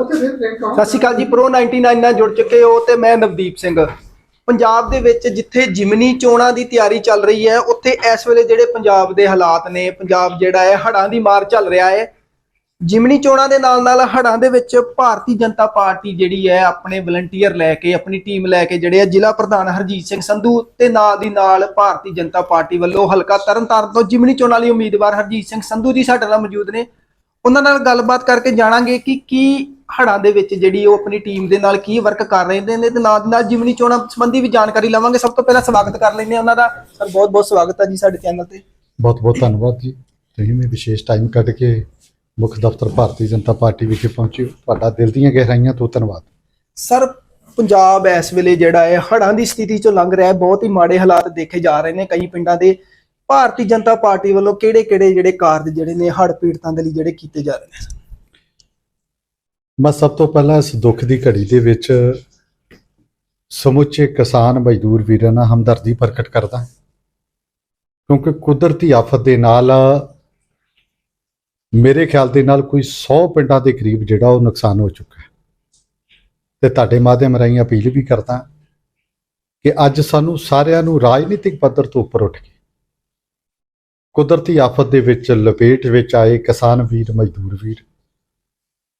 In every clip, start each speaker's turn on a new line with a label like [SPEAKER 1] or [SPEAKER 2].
[SPEAKER 1] ਸਤਿ ਸ਼੍ਰੀ ਅਕਾਲ ਜੀ ਪ੍ਰੋ 99 ਨਾਲ ਜੁੜ ਚੁੱਕੇ ਹੋ ਤੇ ਮੈਂ ਨਵਦੀਪ ਸਿੰਘ। ਪੰਜਾਬ ਦੇ ਵਿੱਚ ਜਿੱਥੇ ਜਿਮਨੀ ਚੋਣਾਂ ਦੀ ਤਿਆਰੀ ਚੱਲ ਰਹੀ ਹੈ, ਉੱਥੇ ਇਸ ਵੇਲੇ ਜਿਹੜੇ ਪੰਜਾਬ ਦੇ ਹਾਲਾਤ ਨੇ, ਪੰਜਾਬ ਜਿਹੜਾ ਹੈ, ਹੜ੍ਹਾਂ ਦੀ ਮਾਰ ਚੱਲ ਰਿਹਾ ਹੈ। ਜਿਮਨੀ ਚੋਣਾਂ ਦੇ ਨਾਲ ਨਾਲ ਹੜ੍ਹਾਂ ਦੇ ਵਿੱਚ ਭਾਰਤੀ ਜਨਤਾ ਪਾਰਟੀ ਜਿਹੜੀ ਹੈ, ਆਪਣੇ ਵਲੰਟੀਅਰ ਲੈ ਕੇ, ਆਪਣੀ ਟੀਮ ਲੈ ਕੇ ਜਿਹੜੇ ਆ ਜ਼ਿਲ੍ਹਾ ਪ੍ਰਧਾਨ ਹਰਜੀਤ ਸਿੰਘ ਸੰਧੂ ਤੇ ਨਾਲ ਦੀ ਨਾਲ ਭਾਰਤੀ ਜਨਤਾ ਪਾਰਟੀ ਵੱਲੋਂ ਹਲਕਾ ਤਰਨਤਾਰਨ ਤੋਂ ਜਿਮਨੀ ਚੋਣਾਂ ਲਈ ਉਮੀਦਵਾਰ ਹਰਜੀਤ ਸਿੰਘ ਸੰਧੂ ਜੀ ਸਾਡੇ ਨਾਲ ਮੌਜੂਦ ਨੇ। ਉਹਨਾਂ ਨਾਲ ਗੱਲਬਾਤ ਕਰਕੇ ਜਾਣਾਂਗੇ ਕਿ ਕੀ ਹੜ੍ਹਾਂ ਦੇ ਵਿੱਚ ਜਿਹੜੀ ਉਹ ਆਪਣੀ ਟੀਮ ਦੇ ਨਾਲ ਕੀ ਵਰਕ ਕਰ ਰਹੇ ਨੇ ਤੇ ਨਾਲ ਦੀ ਨਾਲ ਜਿਮਨੀ ਚੋਣਾਂ ਸੰਬੰਧੀ ਵੀ ਜਾਣਕਾਰੀ ਲਵਾਂਗੇ। ਸਭ ਤੋਂ ਪਹਿਲਾਂ ਸਵਾਗਤ ਕਰ ਲੈਂਦੇ ਹਾਂ ਉਹਨਾਂ ਦਾ। ਸਰ ਬਹੁਤ ਬਹੁਤ ਸਵਾਗਤ ਹੈ ਜੀ ਸਾਡੇ ਚੈਨਲ ਤੇ।
[SPEAKER 2] ਬਹੁਤ ਬਹੁਤ ਧੰਨਵਾਦ ਜੀ। ਤੁਸੀਂ ਵੀ ਵਿਸ਼ੇਸ਼ ਟਾਈਮ ਕੱਢ ਕੇ ਮੁੱਖ ਦਫ਼ਤਰ ਭਾਰਤੀ ਜਨਤਾ ਪਾਰਟੀ ਵਿਖੇ ਪਹੁੰਚੇ। ਤੁਹਾਡਾ ਦਿਲ ਦੀਆਂ ਗਹਿਰਾਈਆਂ ਤੋਂ ਧੰਨਵਾਦ।
[SPEAKER 1] ਸਰ ਪੰਜਾਬ ਇਸ ਵੇਲੇ ਜਿਹੜਾ ਹੈ ਹੜ੍ਹਾਂ ਦੀ ਸਥਿਤੀ ਚੋਂ ਲੰਘ ਰਿਹਾ ਹੈ। ਬਹੁਤ ਹੀ ਮਾੜੇ ਹਾਲਾਤ ਦੇਖੇ ਜਾ ਰਹੇ ਨੇ ਕਈ ਪਿੰਡਾਂ ਦੇ। ਭਾਰਤੀ ਜਨਤਾ ਪਾਰਟੀ ਵੱਲੋਂ ਕਿਹੜੇ-ਕਿਹੜੇ ਜਿਹੜੇ ਕਾਰਜ ਜਿਹੜੇ ਨੇ ਹੜ੍ਹ ਪੀੜਤਾਂ ਦੇ ਲਈ ਜਿਹੜੇ ਕੀਤੇ ਜਾ ਰਹੇ ਨੇ
[SPEAKER 2] ਮੈਂ ਸਭ ਤੋਂ ਪਹਿਲਾਂ ਇਸ ਦੁੱਖ ਦੀ ਘੜੀ ਦੇ ਵਿੱਚ ਸਮੁੱਚੇ ਕਿਸਾਨ ਮਜ਼ਦੂਰ ਵੀਰਾਂ ਨਾਲ ਹਮਦਰਦੀ ਪ੍ਰਗਟ ਕਰਦਾ ਹਾਂ। ਕਿਉਂਕਿ ਕੁਦਰਤੀ ਆਫਤ ਦੇ ਨਾਲ, ਮੇਰੇ ਖਿਆਲ ਦੇ ਨਾਲ ਕੋਈ 100 ਪਿੰਡਾਂ ਦੇ ਕਰੀਬ ਜਿਹੜਾ ਉਹ ਨੁਕਸਾਨ ਹੋ ਚੁੱਕਾ ਹੈ ਤੇ ਤੁਹਾਡੇ ਮਾਧਿਅਮ ਰਾਹੀਂ ਅਪੀਲ ਵੀ ਕਰਦਾ ਕਿ ਅੱਜ ਸਾਨੂੰ ਸਾਰਿਆਂ ਨੂੰ ਰਾਜਨੀਤਿਕ ਪੱਧਰ ਤੋਂ ਉੱਪਰ ਉੱਠ ਕੇ ਕੁਦਰਤੀ ਆਫਤ ਦੇ ਵਿੱਚ, ਲਪੇਟ ਵਿੱਚ ਆਏ ਕਿਸਾਨ ਵੀਰ, ਮਜ਼ਦੂਰ ਵੀਰ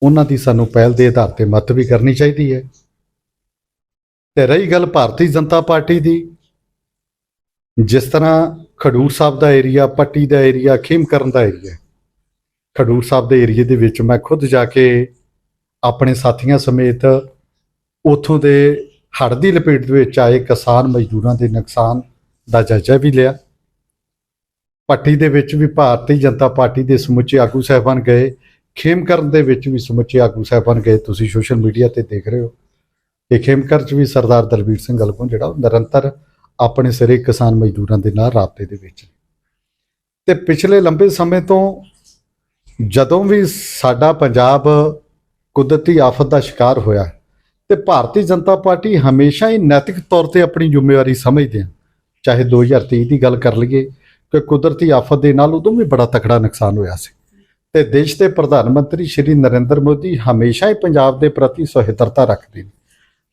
[SPEAKER 2] ਉਹਨਾਂ ਦੀ ਸਾਨੂੰ ਪਹਿਲ ਦੇ ਆਧਾਰ ਤੇ ਮਦਦ ਵੀ ਕਰਨੀ ਚਾਹੀਦੀ ਹੈ। ਤੇ ਰਹੀ ਗੱਲ ਭਾਰਤੀ ਜਨਤਾ ਪਾਰਟੀ ਦੀ, ਜਿਸ ਤਰ੍ਹਾਂ ਖਡੂਰ ਸਾਹਿਬ ਦਾ ਏਰੀਆ, ਪੱਟੀ ਦਾ ਏਰੀਆ ਖੇਮਕਰਨ ਦਾ ਏਰੀਆ ਖਡੂਰ ਸਾਹਿਬ ਦੇ ਏਰੀਏ ਦੇ ਵਿੱਚ ਮੈਂ ਖੁਦ ਜਾ ਕੇ ਆਪਣੇ ਸਾਥੀਆਂ ਸਮੇਤ ਉਥੋਂ ਦੇ ਹੜ੍ਹ ਦੀ ਲਪੇਟ ਦੇ ਵਿੱਚ ਆਏ ਕਿਸਾਨ ਮਜ਼ਦੂਰਾਂ ਦੇ ਨੁਕਸਾਨ ਦਾ ਜਾਇਜ਼ਾ ਵੀ ਲਿਆ। ਪੱਟੀ ਦੇ ਵਿੱਚ ਵੀ ਭਾਰਤੀ ਜਨਤਾ ਪਾਰਟੀ ਦੇ ਸਮੁੱਚੇ ਆਗੂ ਸਾਹਿਬਾਨ ਗਏ। ਖੇਮਕਰਨ ਦੇ ਵਿੱਚ ਵੀ ਸਮੁੱਚੇ ਆਗੂ ਸਾਹਿਬਾਨ ਗਏ ਤੁਸੀਂ ਸੋਸ਼ਲ ਮੀਡੀਆ ਤੇ ਦੇਖ ਰਹੇ ਹੋ। ਇਹ ਖੇਮਕਰ ਚ ਵੀ ਸਰਦਾਰ ਦਲਬੀਰ ਸਿੰਘ ਗਲਗੋਂ ਜਿਹੜਾ ਉਹ ਨਿਰੰਤਰ ਆਪਣੇ ਸਿਰੇ ਕਿਸਾਨ ਮਜ਼ਦੂਰਾਂ ਦੇ ਨਾਲ ਰਾਬਤੇ ਦੇ ਵਿੱਚ ਨੇ। ਤੇ ਪਿਛਲੇ ਲੰਬੇ ਸਮੇਂ ਤੋਂ ਜਦੋਂ ਵੀ ਸਾਡਾ ਪੰਜਾਬ ਕੁਦਰਤੀ ਆਫਤ ਦਾ ਸ਼ਿਕਾਰ ਹੋਇਆ ਹੈ, ਤੇ ਭਾਰਤੀ ਜਨਤਾ ਪਾਰਟੀ ਹਮੇਸ਼ਾ ਹੀ ਨੈਤਿਕ ਤੌਰ ਤੇ ਆਪਣੀ ਜ਼ਿੰਮੇਵਾਰੀ ਸਮਝਦੇ ਆ ਚਾਹੇ 2023 ਦੀ ਗੱਲ ਕਰ ਲਈਏ ਕਿ ਕੁਦਰਤੀ ਆਫਤ ਦੇ ਨਾਲ ਉਦੋਂ ਵੀ ਬੜਾ ਤਕੜਾ ਨੁਕਸਾਨ ਹੋਇਆ ਸੀ। ਤੇ ਦੇਸ਼ ਦੇ ਪ੍ਰਧਾਨ ਮੰਤਰੀ ਸ਼੍ਰੀ ਨਰਿੰਦਰ ਮੋਦੀ ਹਮੇਸ਼ਾ ਹੀ ਪੰਜਾਬ ਦੇ ਪ੍ਰਤੀ ਸਹਿਰਦਤਾ ਰੱਖਦੇ ਨੇ।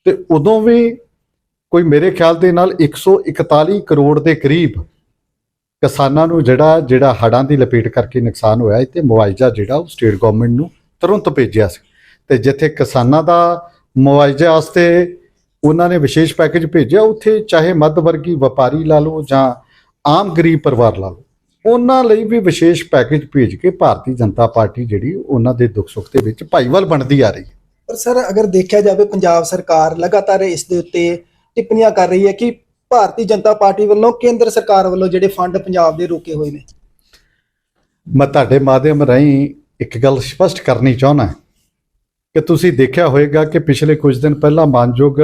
[SPEAKER 2] ਤੇ ਉਦੋਂ ਵੀ ਕੋਈ ਮੇਰੇ ਖਿਆਲ ਦੇ ਨਾਲ 141 ਕਰੋੜ ਦੇ ਕਰੀਬ ਕਿਸਾਨਾਂ ਨੂੰ ਜਿਹੜਾ ਜਿਹੜਾ ਹੜ੍ਹਾਂ ਦੀ ਲਪੇਟ ਕਰਕੇ ਨੁਕਸਾਨ ਹੋਇਆ ਤੇ ਮੁਆਵਜ਼ਾ ਜਿਹੜਾ ਉਹ ਸਟੇਟ ਗਵਰਨਮੈਂਟ ਨੂੰ ਤੁਰੰਤ ਭੇਜਿਆ ਸੀ। ਤੇ ਜਿੱਥੇ ਕਿਸਾਨਾਂ ਦਾ ਮੁਆਵਜ਼ੇ ਵਾਸਤੇ ਉਹਨਾਂ ਨੇ ਵਿਸ਼ੇਸ਼ ਪੈਕੇਜ ਭੇਜਿਆ, ਉੱਥੇ ਚਾਹੇ ਮੱਧ ਵਰਗੀ ਵਪਾਰੀ ਲਾ ਲਓ ਜਾਂ ਆਮ ਗਰੀਬ ਪਰਿਵਾਰ ਲਾ ਲਓ ਉਹਨਾਂ ਲਈ ਵੀ ਵਿਸ਼ੇਸ਼ ਪੈਕੇਜ ਭੇਜ ਕੇ ਭਾਰਤੀ ਜਨਤਾ ਪਾਰਟੀ ਜਿਹੜੀ ਉਹਨਾਂ ਦੇ ਦੁੱਖ ਸੁੱਖ ਦੇ ਵਿੱਚ ਭਾਈਵਾਲ ਬਣਦੀ ਆ ਰਹੀ ਹੈ।
[SPEAKER 1] ਪਰ ਸਰ ਅਗਰ ਦੇਖਿਆ ਜਾਵੇ ਪੰਜਾਬ ਸਰਕਾਰ ਲਗਾਤਾਰ ਇਸ ਦੇ ਉੱਤੇ ਟਿੱਪਣੀਆਂ ਕਰ ਰਹੀ ਹੈ ਕਿ ਭਾਰਤੀ ਜਨਤਾ ਪਾਰਟੀ ਵੱਲੋਂ ਕੇਂਦਰ ਸਰਕਾਰ ਵੱਲੋਂ ਜਿਹੜੇ ਫੰਡ ਪੰਜਾਬ ਦੇ ਰੋਕੇ ਹੋਏ ਨੇ।
[SPEAKER 2] ਮੈਂ ਤੁਹਾਡੇ ਮਾਧਿਅਮ ਰਾਹੀਂ ਇੱਕ ਗੱਲ ਸਪਸ਼ਟ ਕਰਨੀ ਚਾਹੁੰਦਾ ਕਿ ਤੁਸੀਂ ਦੇਖਿਆ ਹੋਵੇਗਾ ਕਿ ਪਿਛਲੇ ਕੁਝ ਦਿਨ ਪਹਿਲਾਂ ਮਾਨਯੋਗ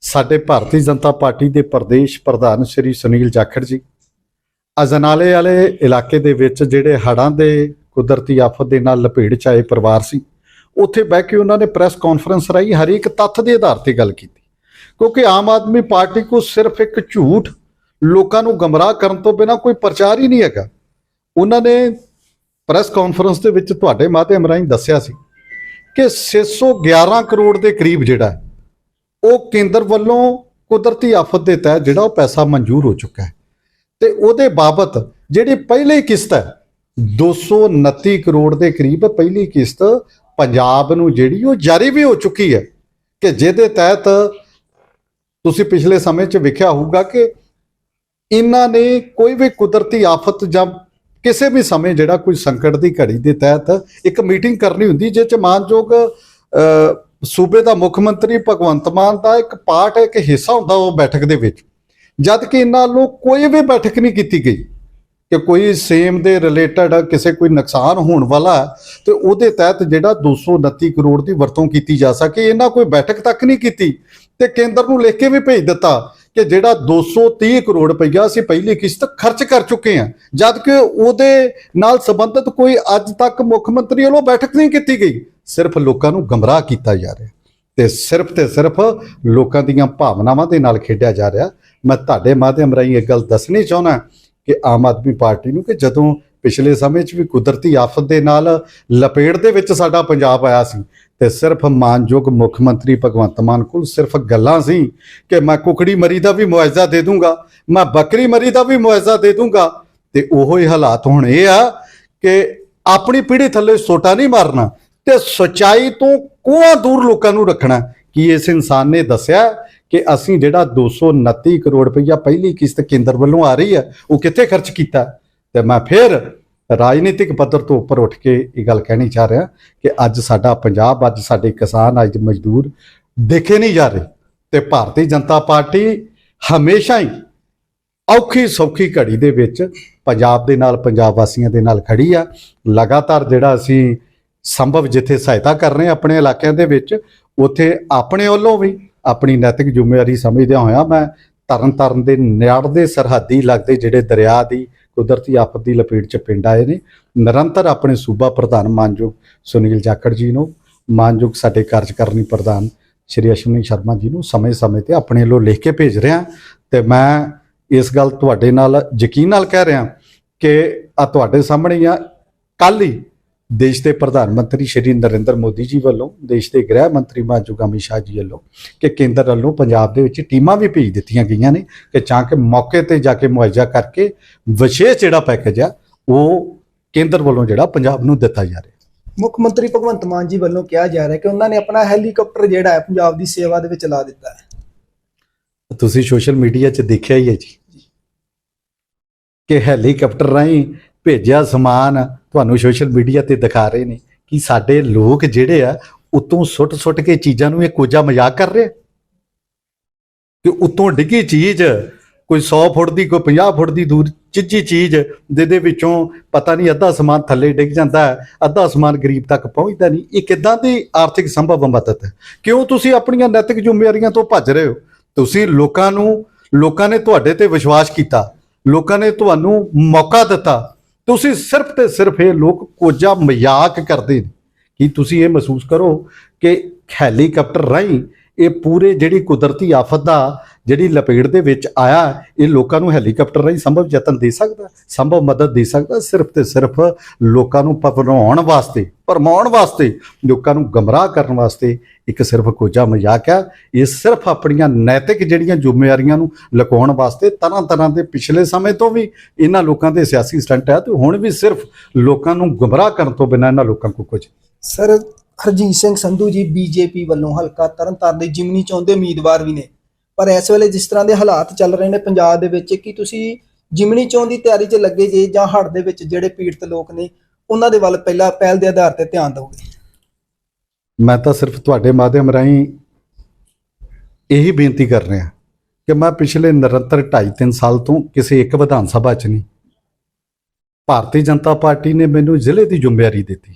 [SPEAKER 2] ਸਾਡੇ ਭਾਰਤੀ ਜਨਤਾ ਪਾਰਟੀ ਦੇ ਪ੍ਰਦੇਸ਼ ਪ੍ਰਧਾਨ ਸ਼੍ਰੀ ਸੁਨੀਲ ਜਾਖੜ ਜੀ ਅਜਨਾਲੇ ਵਾਲੇ ਇਲਾਕੇ ਦੇ ਵਿੱਚ ਜਿਹੜੇ ਹੜ੍ਹਾਂ ਦੇ ਕੁਦਰਤੀ ਆਫਤ ਦੇ ਨਾਲ ਲਪੇੜ ਚ ਆਏ ਪਰਿਵਾਰ ਸੀ, ਉੱਥੇ ਬਹਿ ਕੇ ਉਹਨਾਂ ਨੇ ਪ੍ਰੈਸ ਕਾਨਫਰੰਸ ਰਾਹੀਂ ਹਰੇਕ ਤੱਥ ਦੇ ਆਧਾਰ ਤੇ ਗੱਲ ਕੀਤੀ। ਕਿਉਂਕਿ ਆਮ ਆਦਮੀ ਪਾਰਟੀ ਕੋ ਸਿਰਫ ਇੱਕ ਝੂਠ ਲੋਕਾਂ ਨੂੰ ਗਮਰਾਹ ਕਰਨ ਤੋਂ ਬਿਨਾ ਕੋਈ ਪ੍ਰਚਾਰ ਹੀ ਨਹੀਂ ਹੈਗਾ। ਉਹਨਾਂ ਨੇ ਪ੍ਰੈਸ ਕਾਨਫਰੰਸ ਦੇ ਵਿੱਚ ਤੁਹਾਡੇ ਮਾਧਿਅਮ ਰਾਹੀਂ ਦੱਸਿਆ ਸੀ ਕਿ 611 ਕਰੋੜ ਦੇ ਕਰੀਬ ਜਿਹੜਾ ਉਹ ਕੇਂਦਰ ਵੱਲੋਂ ਕੁਦਰਤੀ ਆਫਤ ਦੇ ਤਹਿਤ ਜਿਹੜਾ ਉਹ ਪੈਸਾ ਮਨਜ਼ੂਰ ਹੋ ਚੁੱਕਾ ਹੈ। ਤੇ ਉਹਦੇ ਬਾਬਤ ਜਿਹੜੀ ਪਹਿਲੀ ਕਿਸ਼ਤ ਹੈ 229 ਕਰੋੜ ਦੇ ਕਰੀਬ ਪਹਿਲੀ ਕਿਸ਼ਤ ਪੰਜਾਬ ਨੂੰ ਜਿਹੜੀ ਉਹ ਜਾਰੀ ਵੀ ਹੋ ਚੁੱਕੀ ਹੈ ਕਿ ਜਿਹਦੇ ਤਹਿਤ ਤੁਸੀਂ ਪਿਛਲੇ ਸਮੇਂ 'ਚ ਵੇਖਿਆ ਹੋਊਗਾ ਕਿ ਇਹਨਾਂ ਨੇ ਕੋਈ ਵੀ ਕੁਦਰਤੀ ਆਫਤ ਜਾਂ ਕਿਸੇ ਵੀ ਸਮੇਂ ਜਿਹੜਾ ਕੋਈ ਸੰਕਟ ਦੀ ਘੜੀ ਦੇ ਤਹਿਤ ਇੱਕ ਮੀਟਿੰਗ ਕਰਨੀ ਹੁੰਦੀ ਜਿਸ ਚ ਮਾਨਯੋਗ ਸੂਬੇ ਦਾ ਮੁੱਖ ਮੰਤਰੀ ਭਗਵੰਤ ਮਾਨ ਦਾ ਇੱਕ ਪਾਰਟ, ਇੱਕ ਹਿੱਸਾ ਹੁੰਦਾ ਉਹ ਬੈਠਕ ਦੇ ਵਿੱਚ। ਜਦ ਕਿ ਇਹਨਾਂ ਨੂੰ ਕੋਈ ਵੀ ਬੈਠਕ ਨਹੀਂ ਕੀਤੀ ਗਈ ਕਿ ਕੋਈ ਸੇਮ ਦੇ ਰਿਲੇਟਡ ਕਿਸੇ ਕੋਈ ਨੁਕਸਾਨ ਹੋਣ ਵਾਲਾ ਹੈ, ਤੇ ਉਹਦੇ ਤਹਿਤ ਜਿਹੜਾ 229 ਕਰੋੜ ਦੀ ਵਰਤੋਂ ਕੀਤੀ ਜਾ ਸਕੇ, ਇਹਨਾਂ ਕੋਈ ਬੈਠਕ ਤੱਕ ਨਹੀਂ ਕੀਤੀ। ਤੇ ਕੇਂਦਰ ਨੂੰ ਲਿਖ ਕੇ ਵੀ ਭੇਜ ਦਿੱਤਾ ਕਿ ਜਿਹੜਾ 230 ਕਰੋੜ ਰੁਪਈਆ ਅਸੀਂ ਪਹਿਲੀ ਕਿਸ਼ਤ ਖਰਚ ਕਰ ਚੁੱਕੇ ਹਾਂ, ਜਦ ਕਿ ਉਹਦੇ ਨਾਲ ਸੰਬੰਧਿਤ ਕੋਈ ਅੱਜ ਤੱਕ ਮੁੱਖ ਮੰਤਰੀ ਵੱਲੋਂ ਬੈਠਕ ਨਹੀਂ ਕੀਤੀ ਗਈ, ਸਿਰਫ ਲੋਕਾਂ ਨੂੰ ਗਮਰਾਹ ਕੀਤਾ ਜਾ ਰਿਹਾ। ਤੇ ਸਿਰਫ ਤੇ ਸਿਰਫ ਲੋਕਾਂ ਦੀਆਂ ਭਾਵਨਾਵਾਂ ਦੇ ਨਾਲ ਖੇਡਿਆ ਜਾ ਰਿਹਾ। ਮੈਂ ਤੁਹਾਡੇ ਮਾਧਿਅਮ ਰਾਹੀਂ ਇਹ ਗੱਲ ਦੱਸਣੀ ਚਾਹੁੰਦਾ ਕਿ ਆਮ ਆਦਮੀ ਪਾਰਟੀ ਨੂੰ ਕਿ ਜਦੋਂ ਪਿਛਲੇ ਸਮੇਂ 'ਚ ਵੀ ਕੁਦਰਤੀ ਆਫਤ ਦੇ ਨਾਲ ਲਪੇਟ ਦੇ ਵਿੱਚ ਸਾਡਾ ਪੰਜਾਬ ਆਇਆ ਸੀ ਤੇ ਸਿਰਫ ਮਾਨਯੋਗ ਮੁੱਖ ਮੰਤਰੀ ਭਗਵੰਤ ਮਾਨ ਕੋਲ ਸਿਰਫ ਗੱਲਾਂ ਸੀ ਕਿ ਮੈਂ ਕੁਕੜੀ ਮਰੀ ਦਾ ਵੀ ਮੁਆਵਜ਼ਾ ਦੇ ਦੂੰਗਾ, ਮੈਂ ਬੱਕਰੀ ਮਰੀ ਦਾ ਵੀ ਮੁਆਵਜ਼ਾ ਦੇ ਦੂੰਗਾ ਤੇ ਉਹੋ ਹੀ ਹਾਲਾਤ ਹੁਣ ਇਹ ਆ ਕਿ ਆਪਣੀ ਪੀੜ੍ਹੀ ਥੱਲੇ ਸੋਟਾ ਨਹੀਂ ਮਾਰਨਾ। ਤੇ ਸਚਾਈ ਤੋਂ ਕੋਹਾਂ ਦੂਰ ਲੋਕਾਂ ਨੂੰ ਰੱਖਣਾ ਕਿ ਇਸ ਇਨਸਾਨ ਨੇ ਦੱਸਿਆ ਕਿ ਅਸੀਂ ਜਿਹੜਾ 229 ਕਰੋੜ ਰੁਪਈਆ ਪਹਿਲੀ ਕਿਸ਼ਤ ਕੇਂਦਰ ਵੱਲੋਂ ਆ ਰਹੀ ਹੈ, ਉਹ ਕਿੱਥੇ ਖਰਚ ਕੀਤਾ ਤੇ ਮੈਂ ਫਿਰ ਰਾਜਨੀਤਿਕ ਪੱਧਰ ਤੋਂ ਉੱਪਰ ਉੱਠ ਕੇ ਇਹ ਗੱਲ ਕਹਿਣੀ ਚਾਹ ਰਿਹਾ ਕਿ ਅੱਜ ਸਾਡਾ ਪੰਜਾਬ, ਅੱਜ ਸਾਡੇ ਕਿਸਾਨ, ਅੱਜ ਮਜ਼ਦੂਰ ਦੇਖੇ ਨਹੀਂ ਜਾ ਰਹੇ। ਤੇ ਭਾਰਤੀ ਜਨਤਾ ਪਾਰਟੀ ਹਮੇਸ਼ਾ ਹੀ ਔਖੀ ਸੌਖੀ ਘੜੀ ਦੇ ਵਿੱਚ ਪੰਜਾਬ ਦੇ ਨਾਲ, ਪੰਜਾਬ ਵਾਸੀਆਂ ਦੇ ਨਾਲ ਖੜੀ ਆ। ਲਗਾਤਾਰ ਜਿਹੜਾ ਅਸੀਂ ਸੰਭਵ ਜਿੱਥੇ ਸਹਾਇਤਾ ਕਰ ਰਹੇ ਆਪਣੇ ਇਲਾਕਿਆਂ ਦੇ ਵਿੱਚ, ਉੱਥੇ ਆਪਣੇ ਵੱਲੋਂ ਵੀ ਆਪਣੀ ਨੈਤਿਕ ਜ਼ਿੰਮੇਵਾਰੀ ਸਮਝਦਿਆਂ ਹੋਇਆ ਮੈਂ ਤਰਨ ਤਾਰਨ ਦੇ ਨਿਆੜਦੇ ਸਰਹੱਦੀ ਲੱਗਦੇ ਜਿਹੜੇ ਦਰਿਆ ਦੀ ਕੁਦਰਤੀ ਆਫਤ ਦੀ ਲਪੇਟ 'ਚ ਪਿੰਡ ਆਏ ਨੇ, ਨਿਰੰਤਰ ਆਪਣੇ ਸੂਬਾ ਪ੍ਰਧਾਨ ਮਾਨਯੋਗ ਸੁਨੀਲ ਜਾਖੜ ਜੀ ਨੂੰ, ਮਾਨਯੋਗ ਸਾਡੇ ਕਾਰਜਕਾਰਨੀ ਪ੍ਰਧਾਨ ਸ਼੍ਰੀ ਅਸ਼ਵਨੀ ਸ਼ਰਮਾ ਜੀ ਨੂੰ ਸਮੇਂ-ਸਮੇਂ ਤੇ ਆਪਣੇ ਵੱਲੋਂ ਲਿਖ ਕੇ ਭੇਜ ਰਿਹਾ ਤੇ ਮੈਂ ਇਸ ਗੱਲ ਤੁਹਾਡੇ ਨਾਲ ਯਕੀਨ ਨਾਲ ਕਹਿ ਰਿਹਾ ਕਿ ਆ ਤੁਹਾਡੇ ਸਾਹਮਣੇ ਆ ਕੱਲ ਹੀ ਦੇਸ਼ ਦੇ ਪ੍ਰਧਾਨ ਮੰਤਰੀ ਸ਼੍ਰੀ ਨਰਿੰਦਰ ਮੋਦੀ ਜੀ ਵੱਲੋਂ ਦੇਸ਼ ਦੇ ਗ੍ਰਹਿ ਮੰਤਰੀ ਅਮਿਤ ਸ਼ਾਹ ਜੀ ਵੱਲੋਂ ਕਿ ਕੇਂਦਰ ਵੱਲੋਂ ਪੰਜਾਬ ਦੇ ਵਿੱਚ ਟੀਮਾਂ ਵੀ ਭੇਜ ਦਿੱਤੀਆਂ ਗਈਆਂ ਨੇ ਕਿ ਤਾਂ ਕਿ ਮੌਕੇ ਤੇ ਜਾ ਕੇ ਮੁਆਵਜ਼ਾ ਕਰਕੇ ਵਿਸ਼ੇਸ਼ ਜਿਹੜਾ ਪੈਕੇਜ ਆ ਉਹ ਕੇਂਦਰ ਵੱਲੋਂ ਜਿਹੜਾ ਪੰਜਾਬ ਨੂੰ ਦਿੱਤਾ ਜਾ ਰਿਹਾ।
[SPEAKER 1] ਮੁੱਖ ਮੰਤਰੀ ਭਗਵੰਤ ਮਾਨ ਜੀ ਵੱਲੋਂ ਕਿਹਾ ਜਾ ਰਿਹਾ ਕਿ ਉਹਨਾਂ ਨੇ ਆਪਣਾ ਹੈਲੀਕਾਪਟਰ ਜਿਹੜਾ ਹੈ ਪੰਜਾਬ ਦੀ ਸੇਵਾ ਦੇ ਵਿੱਚ ਲਾ ਦਿੱਤਾ ਹੈ।
[SPEAKER 2] ਤੁਸੀਂ ਸੋਸ਼ਲ ਮੀਡੀਆ 'ਚ ਦੇਖਿਆ ਹੀ ਹੈ ਜੀ। ਕਿ ਹੈਲੀਕਾਪਟਰ ਰਾਹੀਂ ਭੇਜਿਆ ਸਮਾਨ ਤੁਹਾਨੂੰ ਸੋਸ਼ਲ ਮੀਡੀਆ ਤੇ ਦਿਖਾ ਰਹੇ ਨੇ ਕਿ ਸਾਡੇ ਲੋਕ ਜਿਹੜੇ ਆ, ਉਤੋਂ ਸੁੱਟ-ਸੁੱਟ ਕੇ ਚੀਜ਼ਾਂ ਨੂੰ ਇਹ ਕੋਜਾ ਮਜ਼ਾਕ ਕਰ ਰਿਹਾ ਕਿ ਉਤੋਂ ਡਿੱਗੀ ਚੀਜ਼, ਕੋਈ 100 ਫੁੱਟ ਦੀ, ਕੋਈ 50 ਫੁੱਟ ਦੀ ਦੂਰ ਚਿੱਜੀ ਚੀਜ਼, ਜਿਹਦੇ ਵਿੱਚੋਂ ਪਤਾ ਨਹੀਂ ਅੱਧਾ ਸਮਾਨ ਥੱਲੇ ਡਿੱਗ ਜਾਂਦਾ ਹੈ, ਅੱਧਾ ਸਮਾਨ ਗਰੀਬ ਤੱਕ ਪਹੁੰਚਦਾ ਨਹੀਂ। ਇਹ ਕਿੱਦਾਂ ਦੀ ਆਰਥਿਕ ਸੰਭਵ ਮਦਦ ਹੈ? ਕਿਉਂ ਤੁਸੀਂ ਆਪਣੀਆਂ ਨੈਤਿਕ ਜ਼ਿੰਮੇਵਾਰੀਆਂ ਤੋਂ ਭੱਜ ਰਹੇ ਹੋ? ਤੁਸੀਂ ਲੋਕਾਂ ਨੂੰ, ਲੋਕਾਂ ਨੇ ਤੁਹਾਡੇ ਤੇ ਵਿਸ਼ਵਾਸ ਕੀਤਾ, ਲੋਕਾਂ ਨੇ ਤੁਹਾਨੂੰ ਮੌਕਾ ਦਿੱਤਾ ਤੁਸੀਂ ਸਿਰਫ ਤੇ ਸਿਰਫ ਇਹ ਲੋਕ ਕੋਜਾ ਮਜ਼ਾਕ ਕਰਦੇ ਨੇ ਕਿ ਤੁਸੀਂ ਇਹ ਮਹਿਸੂਸ ਕਰੋ ਕਿ ਹੈਲੀਕਾਪਟਰ ਰਾਹੀਂ ਇਹ ਪੂਰੇ ਜਿਹੜੀ ਕੁਦਰਤੀ ਆਫਤ ਦਾ ਜਿਹੜੀ ਲਪੇਟ ਦੇ ਵਿੱਚ ਆਇਆ, ਇਹ ਲੋਕਾਂ ਨੂੰ ਹੈਲੀਕਾਪਟਰ ਰਾਹੀਂ ਸੰਭਵ ਯਤਨ ਦੇ ਸਕਦਾ, ਸੰਭਵ ਮਦਦ ਦੇ ਸਕਦਾ, ਸਿਰਫ ਤੇ ਸਿਰਫ ਲੋਕਾਂ ਨੂੰ ਭਰਮਾਉਣ ਵਾਸਤੇ ਭਰਮਾਉਣ ਵਾਸਤੇ, ਲੋਕਾਂ ਨੂੰ ਗਮਰਾਹ ਕਰਨ ਵਾਸਤੇ ਇੱਕ ਸਿਰਫ ਕੋਜਾ ਮਜ਼ਾਕ ਆ ਇਹ ਸਿਰਫ ਆਪਣੀਆਂ ਨੈਤਿਕ ਜਿਹੜੀਆਂ ਜ਼ਿੰਮੇਵਾਰੀਆਂ ਨੂੰ ਲੁਕਾਉਣ ਵਾਸਤੇ ਤਰ੍ਹਾਂ ਤਰ੍ਹਾਂ ਦੇ ਪਿਛਲੇ ਸਮੇਂ ਤੋਂ ਵੀ ਇਹਨਾਂ ਲੋਕਾਂ ਦੇ ਸਿਆਸੀ ਸਟੰਟ ਹੈ ਤੇ ਹੁਣ ਵੀ ਸਿਰਫ ਲੋਕਾਂ ਨੂੰ ਗਮਰਾਹ ਕਰਨ ਤੋਂ ਬਿਨਾਂ ਇਹਨਾਂ ਲੋਕਾਂ ਕੋਲ ਕੁਝ
[SPEAKER 1] ਸਰ, ਹਰਜੀਤ ਸਿੰਘ ਸੰਧੂ ਜੀ, ਬੀਜੇਪੀ ਵੱਲੋਂ ਹਲਕਾ ਤਰਨਤਾਰਨ ਦੇ ਜਿਮਨੀ ਚੋਣ ਉਮੀਦਵਾਰ ਵੀ ਨੇ। ਪਰ ਇਸ ਵੇਲੇ ਜਿਸ ਤਰ੍ਹਾਂ ਦੇ ਹਾਲਾਤ ਚੱਲ ਰਹੇ ਨੇ ਪੰਜਾਬ ਦੇ ਵਿੱਚ, ਕਿ ਤੁਸੀਂ ਜਿਮਨੀ ਚੋਣ ਦੀ ਤਿਆਰੀ 'ਚ ਲੱਗੇ ਜੇ ਜਾਂ ਹੜ੍ਹ ਦੇ ਵਿੱਚ ਜਿਹੜੇ ਪੀੜਤ ਲੋਕ ਨੇ, ਉਹਨਾਂ ਦੇ ਵੱਲ ਪਹਿਲਾਂ ਪਹਿਲ ਦੇ ਆਧਾਰ ਤੇ ਧਿਆਨ ਦਿਓਗੇ?
[SPEAKER 2] ਮੈਂ ਤਾਂ ਸਿਰਫ ਤੁਹਾਡੇ ਮਾਧਿਅਮ ਰਾਹੀਂ ਇਹੀ ਬੇਨਤੀ ਕਰ ਰਿਹਾ ਕਿ ਮੈਂ ਪਿਛਲੇ ਨਿਰੰਤਰ 2.5-3 ਸਾਲ ਤੋਂ ਕਿਸੇ ਇੱਕ ਵਿਧਾਨ ਸਭਾ 'ਚ ਨਹੀਂ। ਭਾਰਤੀ ਜਨਤਾ ਪਾਰਟੀ ਨੇ ਮੈਨੂੰ ਜ਼ਿਲ੍ਹੇ ਦੀ ਜ਼ਿੰਮੇਵਾਰੀ ਦਿੱਤੀ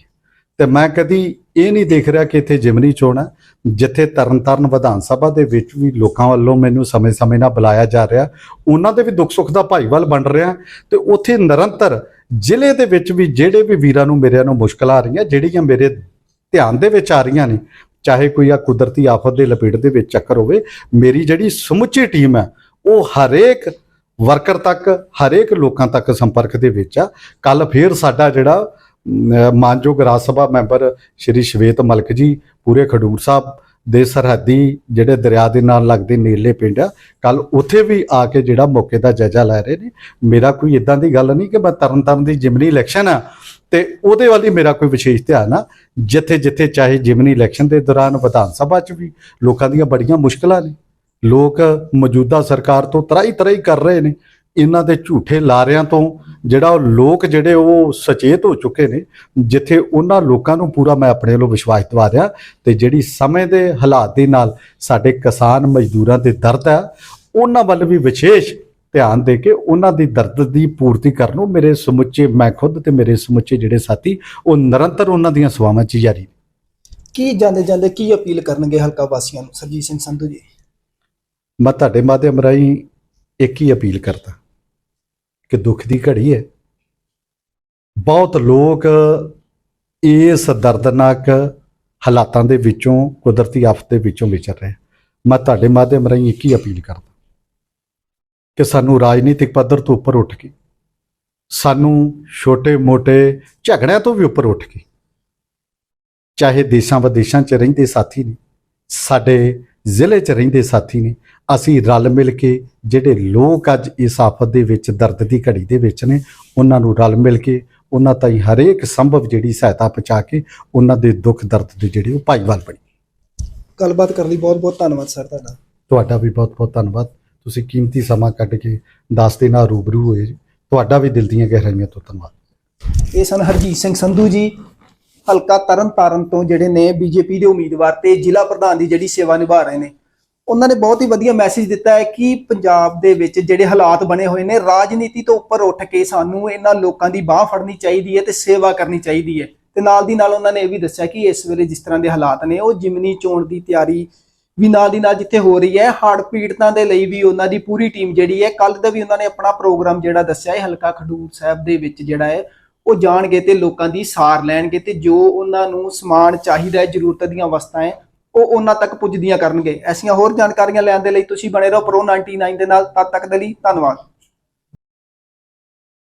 [SPEAKER 2] ਤੇ ਮੈਂ ਕਦੀ ਇਹ ਨਹੀਂ ਦੇਖ ਰਿਹਾ ਕਿ ਇੱਥੇ ਜਿਮਨੀ ਚੋਣ ਹੈ, ਜਿੱਥੇ ਤਰਨਤਾਰਨ ਵਿਧਾਨ ਸਭਾ ਦੇ ਵਿੱਚ ਵੀ ਲੋਕਾਂ ਵੱਲੋਂ ਮੈਨੂੰ ਸਮੇਂ-ਸਮੇਂ ਨਾਲ ਬੁਲਾਇਆ ਜਾ ਰਿਹਾ। ਉਹਨਾਂ ਦੇ ਵੀ ਦੁੱਖ ਸੁੱਖ ਦਾ ਭਾਈਵਾਲ ਬਣ ਰਿਹਾ ਤੇ ਉੱਥੇ ਨਿਰੰਤਰ ਜ਼ਿਲ੍ਹੇ ਦੇ ਵਿੱਚ ਵੀ ਜਿਹੜੇ ਵੀ ਵੀਰਾਂ ਨੂੰ ਮੇਰਿਆਂ ਨੂੰ ਮੁਸ਼ਕਲਾਂ ਆ ਰਹੀਆਂ, ਜਿਹੜੀਆਂ ਮੇਰੇ ਧਿਆਨ ਦੇ ਵਿੱਚ ਆ ਰਹੀਆਂ ਨੇ, ਚਾਹੇ ਕੋਈ ਆ ਕੁਦਰਤੀ ਆਫਤ ਦੇ ਲਪੇਟ ਦੇ ਵਿੱਚ ਚੱਕਰ ਹੋਵੇ, ਮੇਰੀ ਜਿਹੜੀ ਸਮੁੱਚੀ ਟੀਮ ਹੈ, ਉਹ ਹਰੇਕ ਵਰਕਰ ਤੱਕ, ਹਰੇਕ ਲੋਕਾਂ ਤੱਕ ਸੰਪਰਕ ਦੇ ਵਿੱਚ ਆ। ਕੱਲ ਫੇਰ ਸਾਡਾ ਜਿਹੜਾ ਮਾਨਯੋਗ ਰਾਜ ਸਭਾ ਮੈਂਬਰ ਸ਼੍ਰੀ ਸ਼ਵੇਤ ਮਲਕ ਜੀ, ਪੂਰੇ ਖਡੂਰ ਸਾਹਿਬ ਦੇ ਸਰਹੱਦੀ ਜਿਹੜੇ ਦਰਿਆ ਦੇ ਨਾਲ ਲੱਗਦੇ ਨੇੜਲੇ ਪਿੰਡ ਆ ਕੱਲ ਉੱਥੇ ਵੀ ਆ ਕੇ ਜਿਹੜਾ ਮੌਕੇ ਦਾ ਜਾਇਜ਼ਾ ਲੈ ਰਹੇ ਨੇ। ਮੇਰਾ ਕੋਈ ਇਦਾਂ ਦੀ ਗੱਲ ਨਹੀਂ ਕਿ ਮੈਂ ਤਰਨਤਾਰਨ ਦੀ ਜਿਮਨੀ ਇਲੈਕਸ਼ਨ ਆ ਤੇ ਉਹਦੇ ਵੱਲ ਹੀ ਮੇਰਾ ਕੋਈ ਵਿਸ਼ੇਸ਼ ਧਿਆਨ ਆ। ਜਿੱਥੇ ਜਿੱਥੇ ਚਾਹੇ ਜਿਮਨੀ ਇਲੈਕਸ਼ਨ ਦੇ ਦੌਰਾਨ ਵਿਧਾਨ ਸਭਾ 'ਚ ਵੀ ਲੋਕਾਂ ਦੀਆਂ ਬੜੀਆਂ ਮੁਸ਼ਕਲਾਂ ਨੇ। ਲੋਕ ਮੌਜੂਦਾ ਸਰਕਾਰ ਤੋਂ ਤਰਾਈ ਤਰਾਈ ਕਰ ਰਹੇ ਨੇ। ਇਹਨਾਂ ਦੇ ਝੂਠੇ ਲਾਰਿਆਂ ਤੋਂ ਜਿਹੜਾ ਉਹ ਲੋਕ ਜਿਹੜੇ ਉਹ ਸੁਚੇਤ ਹੋ ਚੁੱਕੇ ਨੇ ਜਿੱਥੇ ਉਹਨਾਂ ਲੋਕਾਂ ਨੂੰ ਪੂਰਾ ਮੈਂ ਆਪਣੇ ਵੱਲੋਂ ਵਿਸ਼ਵਾਸ ਦਿਵਾ ਰਿਹਾ ਤੇ ਜਿਹੜੀ ਸਮੇਂ ਦੇ ਹਾਲਾਤ ਦੇ ਨਾਲ ਸਾਡੇ ਕਿਸਾਨ ਮਜ਼ਦੂਰਾਂ ਦੇ ਦਰਦ ਹੈ ਉਹਨਾਂ ਵੱਲ ਵੀ ਵਿਸ਼ੇਸ਼ ਧਿਆਨ ਦੇ ਕੇ ਉਹਨਾਂ ਦੀ ਦਰਦ ਦੀ ਪੂਰਤੀ ਕਰਨ ਨੂੰ ਮੇਰੇ ਸਮੁੱਚੇ ਮੈਂ ਖੁਦ ਤੇ ਮੇਰੇ ਸਮੁੱਚੇ ਜਿਹੜੇ ਸਾਥੀ ਉਹ ਨਿਰੰਤਰ ਉਹਨਾਂ ਦੀਆਂ ਸੇਵਾਵਾਂ 'ਚ ਜਾਰੀ ਨੇ।
[SPEAKER 1] ਕੀ ਜਾਂਦੇ ਜਾਂਦੇ ਕੀ ਅਪੀਲ ਕਰਨਗੇ ਹਲਕਾ ਵਾਸੀਆਂ ਨੂੰ? ਸਰਜੀਤ ਸਿੰਘ ਸੰਧੂ ਜੀ।
[SPEAKER 2] ਮੈਂ ਤੁਹਾਡੇ ਮਾਧਿਅਮ ਰਾਹੀਂ ਇੱਕ ਹੀ ਅਪੀਲ ਕਰਦਾ। ਕਿ ਦੁੱਖ ਦੀ ਘੜੀ ਹੈ। ਬਹੁਤ ਲੋਕ ਇਸ ਦਰਦਨਾਕ ਹਾਲਾਤਾਂ ਦੇ ਵਿੱਚੋਂ, ਕੁਦਰਤੀ ਆਫਤ ਦੇ ਵਿੱਚੋਂ ਵਿਚਰ ਰਹੇ ਮੈਂ ਤੁਹਾਡੇ ਮਾਧਿਅਮ ਰਾਹੀਂ ਇੱਕ ਹੀ ਅਪੀਲ ਕਰਦਾ ਕਿ ਸਾਨੂੰ ਰਾਜਨੀਤਿਕ ਪੱਧਰ ਤੋਂ ਉੱਪਰ ਉੱਠ ਕੇ, ਸਾਨੂੰ ਛੋਟੇ-ਮੋਟੇ ਝਗੜਿਆਂ ਤੋਂ ਵੀ ਉੱਪਰ ਉੱਠ ਕੇ, ਚਾਹੇ ਦੇਸ਼ਾਂ ਵਿਦੇਸ਼ਾਂ 'ਚ ਰਹਿੰਦੇ ਸਾਥੀ ਨੇ, ਸਾਡੇ ਜ਼ਿਲ੍ਹੇ 'ਚ ਰਹਿੰਦੇ ਸਾਥੀ ਨੇ। ਅਸੀਂ ਰਲ ਮਿਲ ਕੇ ਜਿਹੜੇ ਲੋਕ ਅੱਜ ਇਸ ਆਫਤ ਦੇ ਵਿੱਚ ਦਰਦ ਦੀ ਘੜੀ ਦੇ ਵਿੱਚ ਨੇ ਉਹਨਾਂ ਨੂੰ ਰਲ ਮਿਲ ਕੇ ਉਹਨਾਂ ਤਾਈਂ ਹਰੇਕ ਸੰਭਵ ਜਿਹੜੀ ਸਹਾਇਤਾ ਪਹੁੰਚਾ ਕੇ ਉਹਨਾਂ ਦੇ ਦੁੱਖ ਦਰਦ ਦੇ ਜਿਹੜੇ ਉਹ ਭਾਈਵਾਲ ਬਣੀ।
[SPEAKER 1] ਗੱਲਬਾਤ ਕਰਨ ਲਈ ਬਹੁਤ ਬਹੁਤ ਧੰਨਵਾਦ ਸਰ ਤੁਹਾਡਾ।
[SPEAKER 2] ਤੁਹਾਡਾ ਵੀ ਬਹੁਤ ਬਹੁਤ ਧੰਨਵਾਦ। ਤੁਸੀਂ ਕੀਮਤੀ ਸਮਾਂ ਕੱਢ ਕੇ ਦੱਸ ਦੇ ਨਾਲ ਰੂਬਰੂ ਹੋਏ। ਤੁਹਾਡਾ ਵੀ ਦਿਲ ਦੀਆਂ ਗਹਿਰਾਈਆਂ ਤੋਂ ਧੰਨਵਾਦ।
[SPEAKER 1] ਇਹ ਸਨ ਹਰਜੀਤ ਸਿੰਘ ਸੰਧੂ ਜੀ। ਹਲਕਾ ਤਰਨਤਾਰਨ ਤੋਂ ਜਿਹੜੇ ਨੇ ਬੀਜੇਪੀ ਦੇ ਉਮੀਦਵਾਰ ਤੇ ਜ਼ਿਲ੍ਹਾ ਪ੍ਰਧਾਨ ਦੀ ਜਿਹੜੀ ਸੇਵਾ ਨਿਭਾ ਰਹੇ ਨੇ, ਉਹਨਾਂ ਨੇ ਬਹੁਤ ਹੀ ਵਧੀਆ ਮੈਸੇਜ ਦਿੱਤਾ ਹੈ ਕਿ ਪੰਜਾਬ ਦੇ ਵਿੱਚ ਜਿਹੜੇ ਹਾਲਾਤ ਬਣੇ ਹੋਏ ਨੇ, ਰਾਜਨੀਤੀ ਤੋਂ ਉੱਪਰ ਉੱਠ ਕੇ ਸਾਨੂੰ ਇਹਨਾਂ ਲੋਕਾਂ ਦੀ ਬਾਹ ਫੜਨੀ ਚਾਹੀਦੀ ਹੈ ਤੇ ਸੇਵਾ ਕਰਨੀ ਚਾਹੀਦੀ ਹੈ। ਤੇ ਨਾਲ ਦੀ ਨਾਲ ਉਹਨਾਂ ਨੇ ਇਹ ਵੀ ਦੱਸਿਆ ਕਿ ਇਸ ਵੇਲੇ ਜਿਸ ਤਰ੍ਹਾਂ ਦੇ ਹਾਲਾਤ ਨੇ, ਉਹ ਜਿਮਨੀ ਚੋਣ ਦੀ ਤਿਆਰੀ ਵੀ ਨਾਲ ਦੀ ਨਾਲ ਜਿੱਥੇ ਹੋ ਰਹੀ ਹੈ ਹੜ੍ਹ ਪੀੜਤਾਂ ਦੇ ਲਈ ਵੀ ਉਹਨਾਂ ਦੀ ਪੂਰੀ ਟੀਮ ਜਿਹੜੀ ਹੈ ਕੱਲ ਦਾ ਵੀ ਉਹਨਾਂ ਨੇ ਆਪਣਾ ਪ੍ਰੋਗਰਾਮ ਜਿਹੜਾ ਦੱਸਿਆ ਹੈ, ਹਲਕਾ ਖਡੂਰ ਸਾਹਿਬ ਦੇ ਵਿੱਚ ਜਿਹੜਾ ਹੈ ਉਹ ਜਾਣਗੇ ਤੇ ਲੋਕਾਂ ਦੀ ਸਾਰ ਲੈਣਗੇ ਤੇ ਜੋ ਉਹਨਾਂ ਨੂੰ ਸਮਾਨ ਚਾਹੀਦਾ ਹੈ, ਜ਼ਰੂਰਤ ਦੀਆਂ ਵਸਤਾਂ ਹੈ, ਉਹ ਉਹਨਾਂ ਤੱਕ ਪੁੱਜਦੀਆਂ ਕਰਨਗੇ। ਐਸੀਆਂ ਹੋਰ ਜਾਣਕਾਰੀਆਂ ਲੈਣ ਦੇ ਲਈ ਤੁਸੀਂ ਬਣੇ ਰਹੋ ਪ੍ਰੋ 99 ਦੇ ਨਾਲ। ਤਦ ਤੱਕ ਦੇ ਲਈ ਧੰਨਵਾਦ।